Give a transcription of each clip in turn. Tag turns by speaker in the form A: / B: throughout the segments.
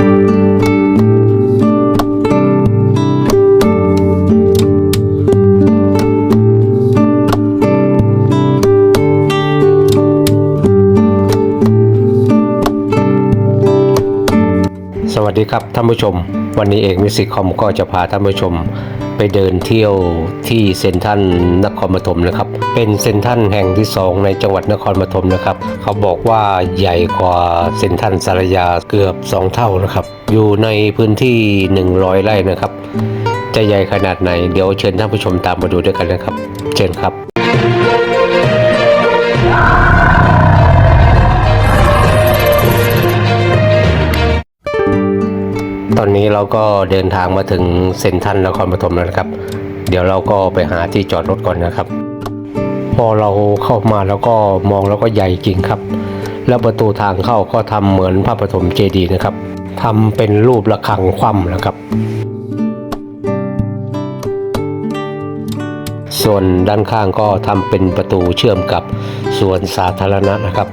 A: สวัสดีครับท่านผู้ชม วันนี้เอกมิสิกคอมก็จะพาท่านผู้ชม ไปเดินเที่ยวที่เซ็นทันนครปฐมนะครับ เป็นเซ็นทันแห่งที่สองในจังหวัดนครปฐมนะครับ เขาบอกว่าใหญ่กว่าเซ็นทันสารยาเกือบ 2 เท่านะครับ อยู่ในพื้นที่ 100 ไร่นะครับ จะใหญ่ขนาดไหน เดี๋ยวเชิญท่านผู้ชมตามมาดูด้วยกันนะครับ เชิญครับ ตอนนี้เราก็เดินทางมาถึงเซ็นทรัลนครปฐมแล้วนะครับ เดี๋ยวเราก็ไปหาที่จอดรถก่อนนะครับ พอเราเข้ามาแล้วก็มองแล้วก็ใหญ่จริงครับ แล้วประตูทางเข้าก็ทำเหมือนพระปฐมเจดีย์นะครับทำเป็นรูประฆังคว่ำนะครับ ส่วนด้านข้างก็ทำเป็นประตูเชื่อมกับสวนสาธารณะนะครับ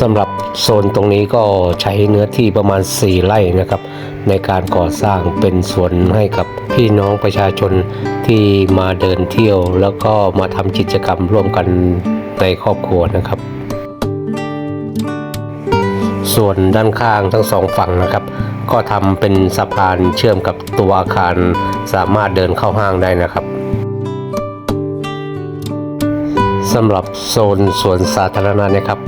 A: สำหรับโซนตรงนี้ก็ใช้เนื้อที่ประมาณ 4 ไร่นะครับ ในการก่อสร้างเป็นสวนให้กับพี่น้องประชาชนที่มาเดินเที่ยว แล้วก็มาทำกิจกรรมร่วมกันในครอบครัวนะครับ ส่วนด้านข้างทั้งสองฝั่งนะครับ ก็ทำเป็นสะพานเชื่อมกับตัวอาคารสามารถเดินเข้าห้างได้นะครับสำหรับโซนสวนสาธารณะนะครับ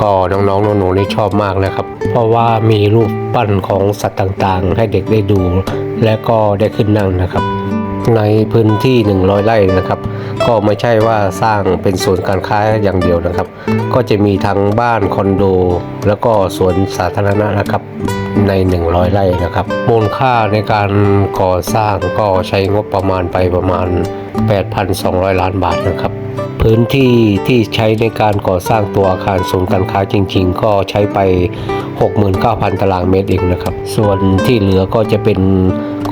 A: ก็น้องๆหนูๆนี่ชอบมากนะครับ เพราะว่ามีรูปปั้นของสัตว์ต่างๆ ให้เด็กได้ดู และก็ได้ขึ้นนั่งนะครับ ในพื้นที่ 100 ไร่นะครับ ก็ไม่ใช่ว่าสร้างเป็นศูนย์การค้าอย่างเดียวนะครับ ก็จะมีทั้งบ้านคอนโด แล้วก็สวนสาธารณะนะครับใน 100 ไร่นะครับมูลค่าในการก่อสร้างก็ใช้งบประมาณไปประมาณ 8,200 ล้านบาทนะครับ พื้นที่ที่ใช้ในการก่อสร้างตัวอาคารศูนย์การค้าจริง ๆ ก็ใช้ไป 69,000 ตารางเมตรเองนะครับ ส่วนที่เหลือก็จะเป็น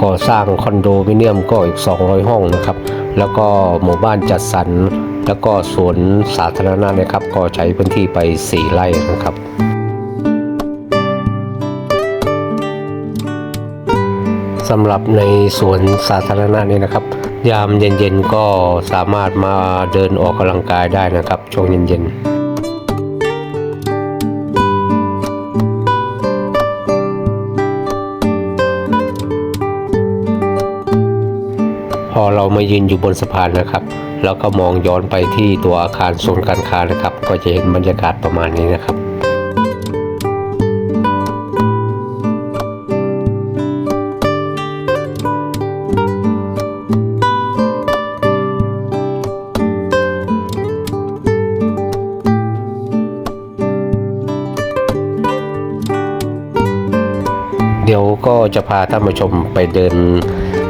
A: ก่อสร้างคอนโดมิเนียมก็อีก 200 ห้องนะครับ แล้วก็หมู่บ้านจัดสรร แล้วก็สวนสาธารณะนะครับ ก็ใช้พื้นที่ไป 4 ไร่นะครับสำหรับในสวนสาธารณะนี้นะครับ ยามเย็นๆก็สามารถมาเดินออกกำลังกายได้นะครับ ช่วงเย็นๆพอเรามายืนอยู่บนสะพานนะครับ แล้วก็มองย้อนไปที่ตัวอาคารศูนย์การค้านะครับ ก็จะเห็นบรรยากาศประมาณนี้นะครับ จะพาท่านผู้ชมไปเดิน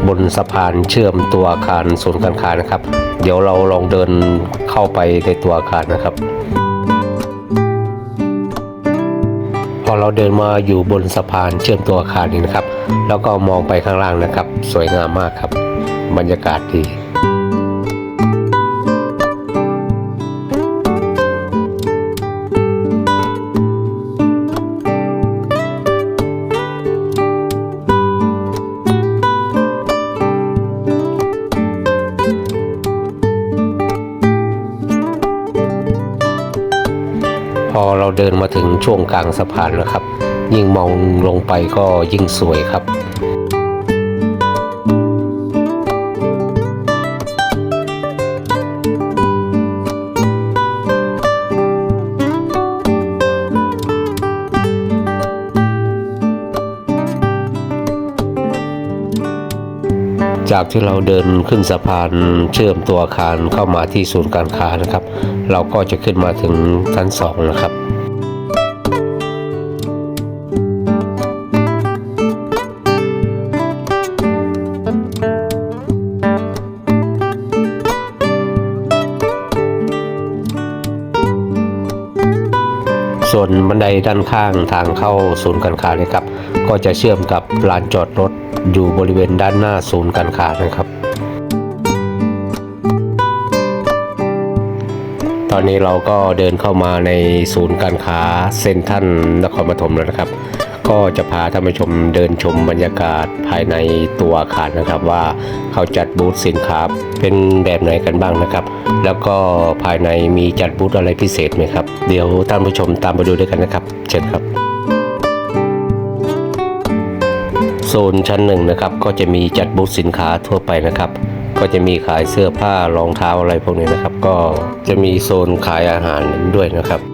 A: บนสะพานเชื่อมตัวอาคารศูนย์การค้านะครับ เดี๋ยวเราลองเดินเข้าไปในตัวอาคารนะครับ พอเราเดินมาอยู่บนสะพานเชื่อมตัวอาคารนี้นะครับ แล้วก็มองไปข้างล่างนะครับ สวยงามมากครับ บรรยากาศดี เราเดินมาถึงช่วงกลางสะพานนะครับ ยิ่งมองลงไปก็ยิ่งสวยครับจากที่เราเดินขึ้นสะพานเชื่อมตัวอาคารเข้ามาที่ศูนย์การค้านะครับ เราก็จะขึ้นมาถึงชั้นสองนะครับ ส่วนบันไดด้านข้างทางเข้าศูนย์การค้านะครับ ก็จะเชื่อมกับลานจอดรถอยู่บริเวณด้านหน้าศูนย์การค้านะครับ ตอนนี้เราก็เดินเข้ามาในศูนย์การค้าเซ็นทรัลนครปฐมแล้วนะครับ ก็จะพาท่านผู้ชมเดินชมบรรยากาศภายในตัวอาคารนะครับ ว่าเขาจัดบูธสินค้าเป็นแบบไหนกันบ้างนะครับ แล้วก็ภายในมีจัดบูธอะไรพิเศษไหมครับ เดี๋ยวท่านผู้ชมตามไปดูด้วยกันนะครับเชิญครับโซนชั้นหนึ่งนะครับก็จะมีจัดบูธสินค้าทั่วไปนะครับ ก็จะมีขายเสื้อผ้ารองเท้าอะไรพวกนี้นะครับ ก็จะมีโซนขายอาหารด้วยนะครับ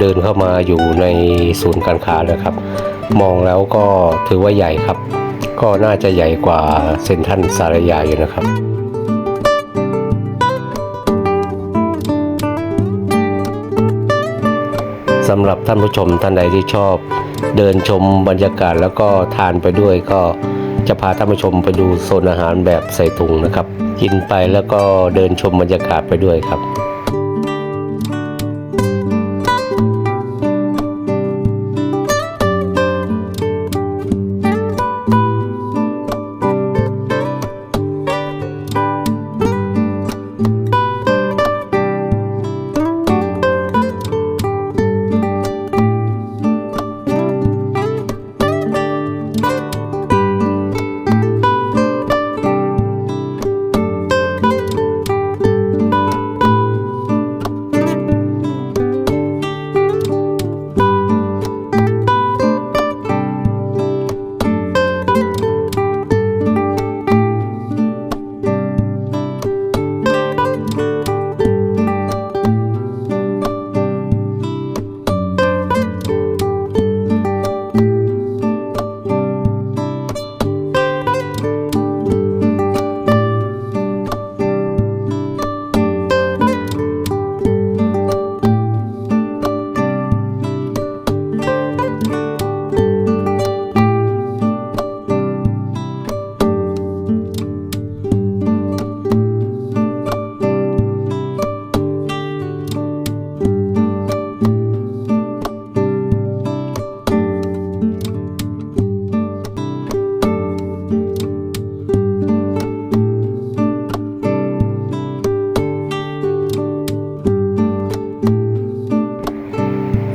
A: เดินเข้ามาอยู่ในศูนย์การค้าแล้วครับ มองแล้วก็ถือว่าใหญ่ครับ ก็น่าจะใหญ่กว่าเซ็นทรัลสารยาอยู่นะครับสำหรับท่านผู้ชมท่านใดที่ชอบ เดินชมบรรยากาศแล้วก็ทานไปด้วยก็จะพาท่านผู้ชมไปดูโซนอาหารแบบใส่ถุงนะครับ กินไปแล้วก็เดินชมบรรยากาศไปด้วยครับ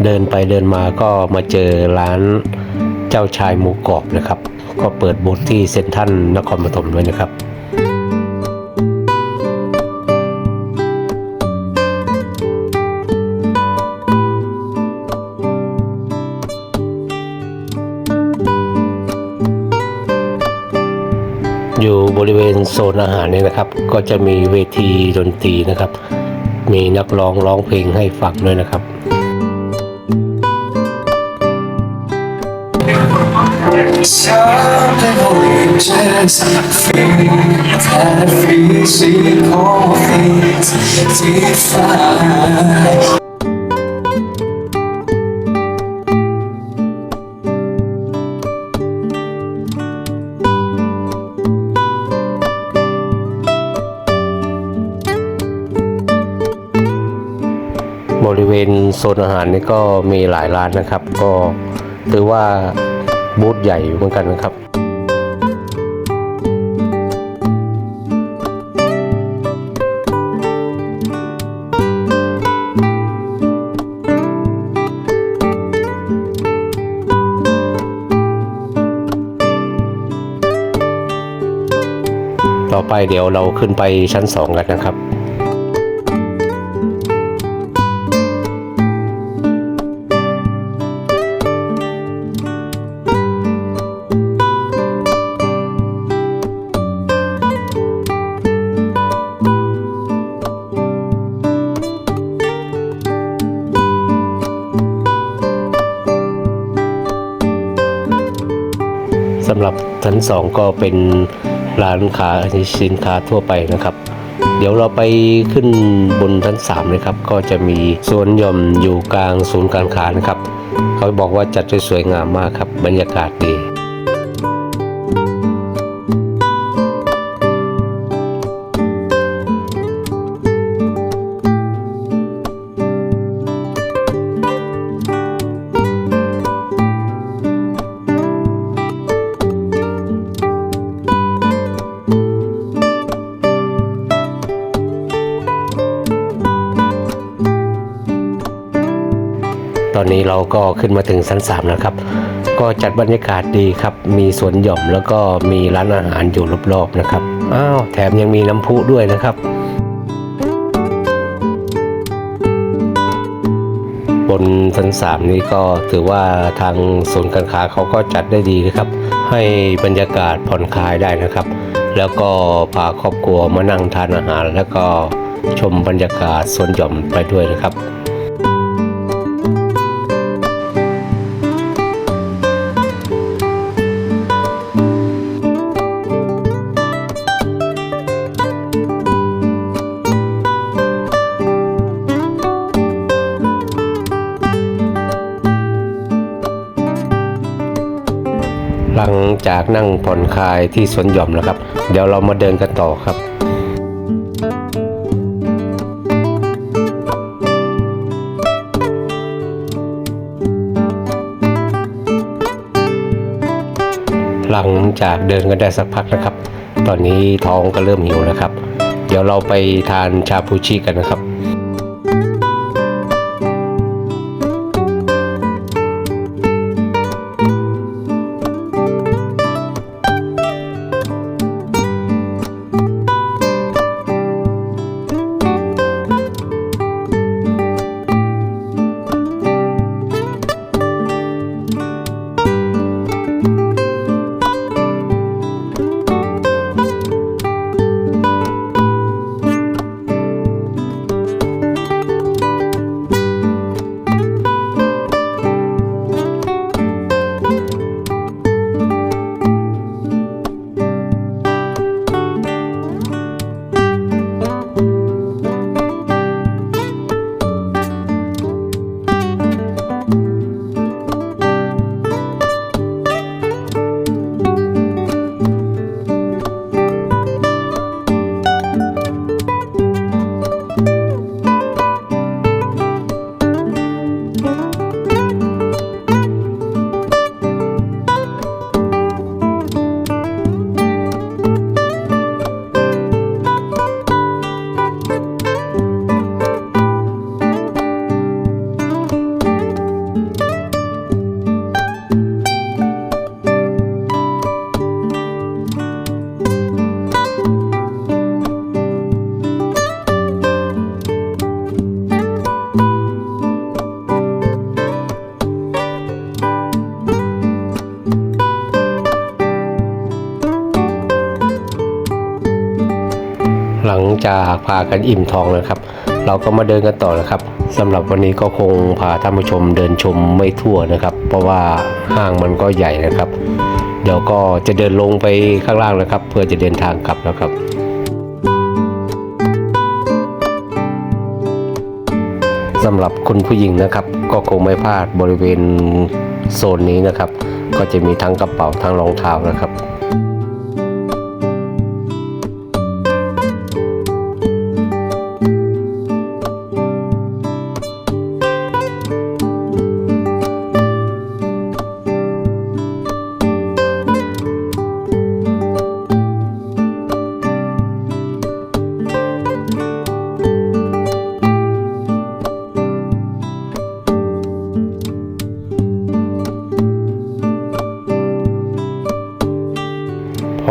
A: เดินไปเดินมาก็มาเจอร้านเจ้าชายหมูกรอบนะครับ ก็เปิดบูธที่เซ็นทรัลนครปฐมด้วยนะครับอยู่บริเวณโซนอาหารเนี่ยนะครับ ก็จะมีเวทีดนตรีนะครับ มีนักร้องร้องเพลงให้ฟังด้วยนะครับ
B: Something allegiance Feel that freezing cold things Define
A: Bolivian บริเวณโซนอาหารนี่ก็มีหลายร้านนะครับ ก็ถือว่า บูธใหญ่เหมือนกันนะครับต่อไปเดี๋ยวเราขึ้นไปชั้นสองกันนะครับ ชั้นสองก็เป็นร้านค้าสินค้าทั่วไปนะครับ เดี๋ยวเราไปขึ้นบนชั้นสามเลยครับ ก็จะมีสวนหย่อมอยู่กลางศูนย์การค้านะครับ เขาบอกว่าจัดได้สวยงามมากครับ บรรยากาศดี นี้เราก็ขึ้นมาถึงชั้นสามแล้วครับ ก็จัดบรรยากาศดีครับ มีสวนหย่อมแล้วก็มีร้านอาหารอยู่รอบๆนะครับ อ้าวแถมยังมีน้ำพุด้วยนะครับ บนชั้นสามนี้ก็ถือว่าทางศูนย์การค้าเขาก็จัดได้ดีนะครับ ให้บรรยากาศผ่อนคลายได้นะครับ แล้วก็พาครอบครัวมานั่งทานอาหาร แล้วก็ชมบรรยากาศสวนหย่อมไปด้วยนะครับ หลังจากนั่งผ่อนคลายที่สวนหย่อมนะครับ เดี๋ยวเรามาเดินกันต่อครับหลังจากเดินกันได้สักพักนะครับ ตอนนี้ท้องก็เริ่มหิวแล้วครับ เดี๋ยวเราไปทานชาบูชิกันนะครับากพากันอิ่มท้องนะครับ เราก็มาเดินกันต่อนะครับสำหรับวันนี้ก็คงพาท่านผู้ชมเดินชมไม่ทั่วนะครับ เพราะว่าห้างมันก็ใหญ่นะครับ เดี๋ยวก็จะเดินลงไปข้างล่างนะครับ เพื่อจะเดินทางกลับแล้วครับสำหรับคุณผู้หญิงนะครับ ก็คงไม่พลาดบริเวณโซนนี้นะครับ ก็จะมีทั้งกระเป๋าทั้งรองเท้านะครับ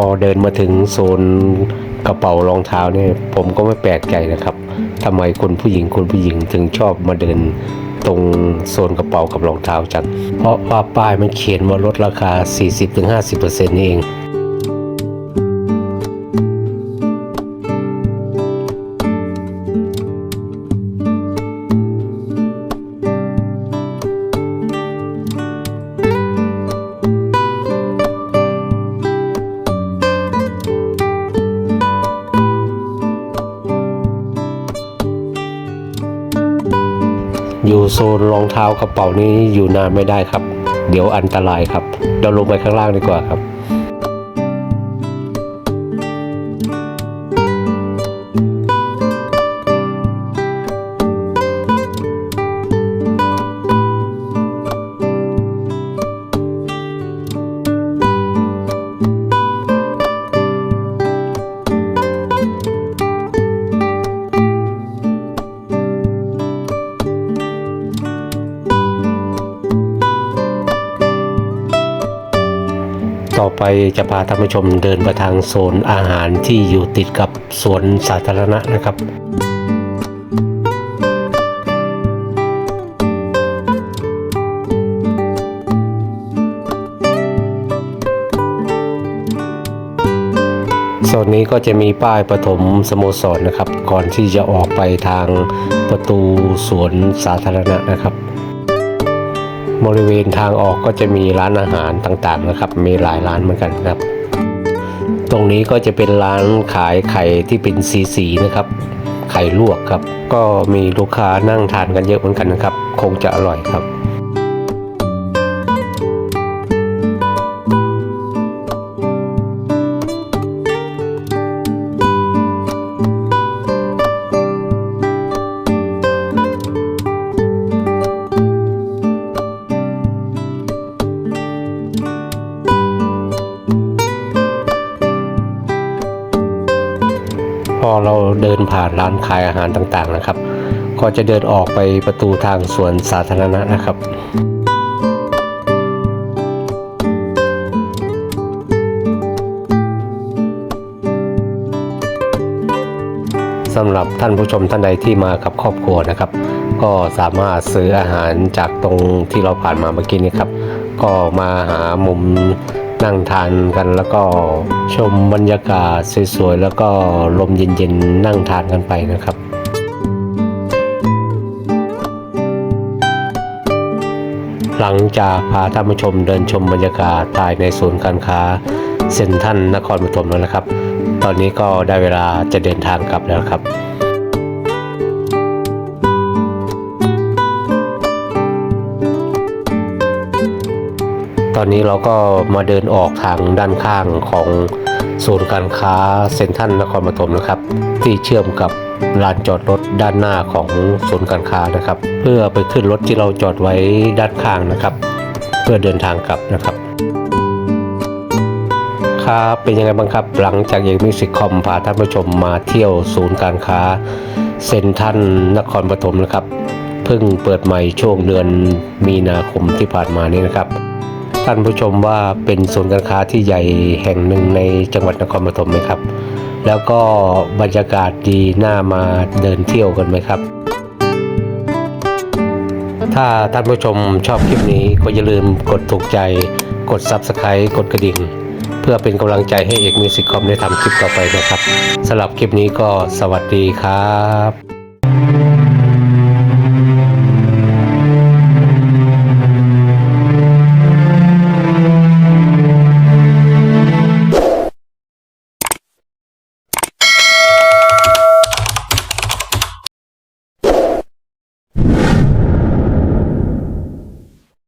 A: อเดินมาถึงโซนกระเป๋ารองเท้าเนี่ยผมก็ไม่แปลกใจนะครับทำไมคนผู้หญิงคนผู้หญิงถึงชอบมาเดินตรงโซนกระเป๋ากับรองเท้าจังเพราะว่าป้ายมันเขียนว่าลดราคา 40-50%นี่เอง โซนรองเท้ากระเป๋านี้อยู่นานไม่ได้ครับ เดี๋ยวอันตรายครับเราลงไปข้างล่างดีกว่าครับ ไปจะพาท่านผู้ชมเดินไปทางโซนอาหารที่อยู่ติดกับสวนสาธารณะนะครับโซนนี้ก็จะมีป้ายปฐมสโมสรนะครับ ก่อนที่จะออกไปทางประตูสวนสาธารณะนะครับ บริเวณทางออกก็จะมีร้านอาหารต่างๆนะครับ มีหลายร้านเหมือนกันครับ ตรงนี้ก็จะเป็นร้านขายไข่ที่เป็นสีๆนะครับ ไข่ลวกครับ ก็มีลูกค้านั่งทานกันเยอะเหมือนกันนะครับ คงจะอร่อยครับ เราเดินผ่านร้านขายอาหารต่างๆนะครับ ก็จะเดินออกไปประตูทางสวนสาธารณะนะครับสำหรับท่านผู้ชมท่านใดที่มากับครอบครัวนะครับ ก็สามารถซื้ออาหารจากตรงที่เราผ่านมาเมื่อกี้นี้ครับ ก็มาหามุม นั่งทานกันแล้วก็ชมบรรยากาศสวยๆแล้วก็ลมเย็นๆนั่งทานกันไปนะครับ หลังจากพาท่านผู้ชมเดินชมบรรยากาศภายในศูนย์การค้าเซ็นทรัลนครปฐมแล้วนะครับ ตอนนี้ก็ได้เวลาจะเดินทางกลับแล้วครับ อนนี้เราก็มาเดินออกทางด้านข้างของศูนย์การค้าเซ็นทรัลนครปฐมนะครับ ที่เชื่อมกับลานจอดรถด้านหน้าของศูนย์การค้านะครับ เพื่อไปขึ้นรถที่เราจอดไว้ด้านข้างนะครับ เพื่อเดินทางกลับนะครับ ครับเป็นยังไงบ้างครับหลังจากเอกมิสิคอมพาท่านผู้ชมมาเที่ยวศูนย์การค้าเซ็นทรัลนครปฐมนะครับเพิ่งเปิดใหม่ช่วงเดือนมีนาคมที่ผ่านมานี้นะครับ ท่านผู้ชมว่าเป็นศูนย์การค้าที่ใหญ่แห่งหนึ่งในจังหวัดนครปฐมไหมครับ แล้วก็บรรยากาศดีน่ามาเดินเที่ยวกันไหมครับ ถ้าท่านผู้ชมชอบคลิปนี้ก็อย่าลืมกดถูกใจ กด Subscribe กดกระดิ่ง เพื่อเป็นกำลังใจให้เอกมิวสิกคอมได้ทำคลิปต่อไปนะครับสำหรับคลิปนี้ก็สวัสดีครับ